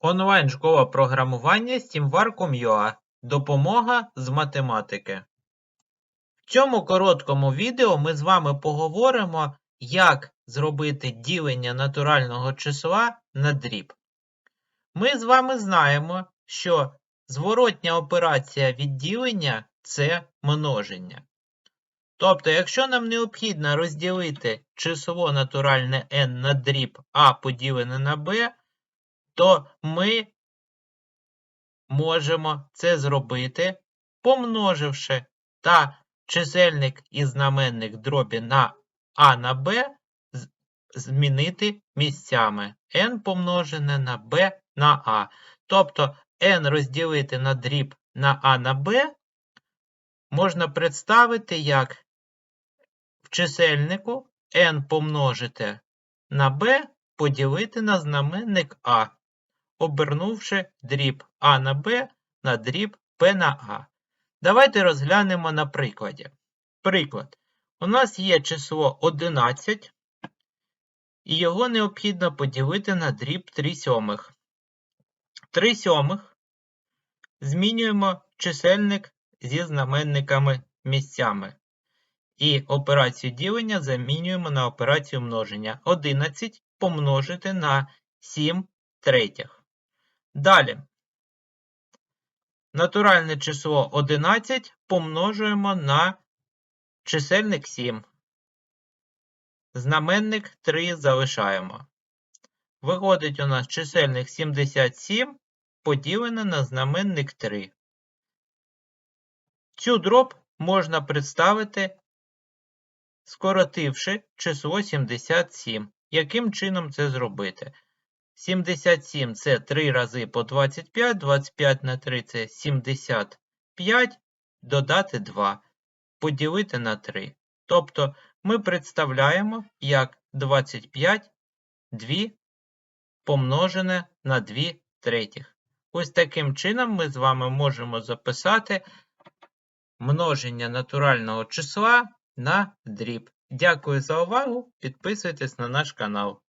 Онлайн-школа програмування Steamvar.com.ua Допомога з математики. В цьому короткому відео ми з вами поговоримо, як зробити ділення натурального числа на дріб. Ми з вами знаємо, що зворотня операція від ділення – це множення. Тобто, якщо нам необхідно розділити число натуральне n на дріб а поділене на b, то ми можемо це зробити, помноживши та чисельник і знаменник дробі на а на з- змінити місцями n помножене на b на а. Тобто n розділити на дріб на а на b можна представити як в чисельнику n помножити на b поділити на знаменник а, обернувши дріб а на b на дріб b на а. Давайте розглянемо на прикладі. Приклад. У нас є число 11, і його необхідно поділити на дріб 3 сьомих. 3 сьомих змінюємо чисельник зі знаменниками місцями. І операцію ділення замінюємо на операцію множення. 11 помножити на 7 третіх. Далі. Натуральне число 11 помножуємо на чисельник 7. Знаменник 3 залишаємо. Виходить у нас чисельник 77 поділене на знаменник 3. Цю дроб можна представити, скоротивши число 77. Яким чином це зробити? 77 це 3 рази по 25, 25 на 3 це 75, додати 2, поділити на 3. Тобто ми представляємо як 25 2 помножене на 2 третіх. Ось таким чином ми з вами можемо записати множення натурального числа на дріб. Дякую за увагу. Підписуйтесь на наш канал.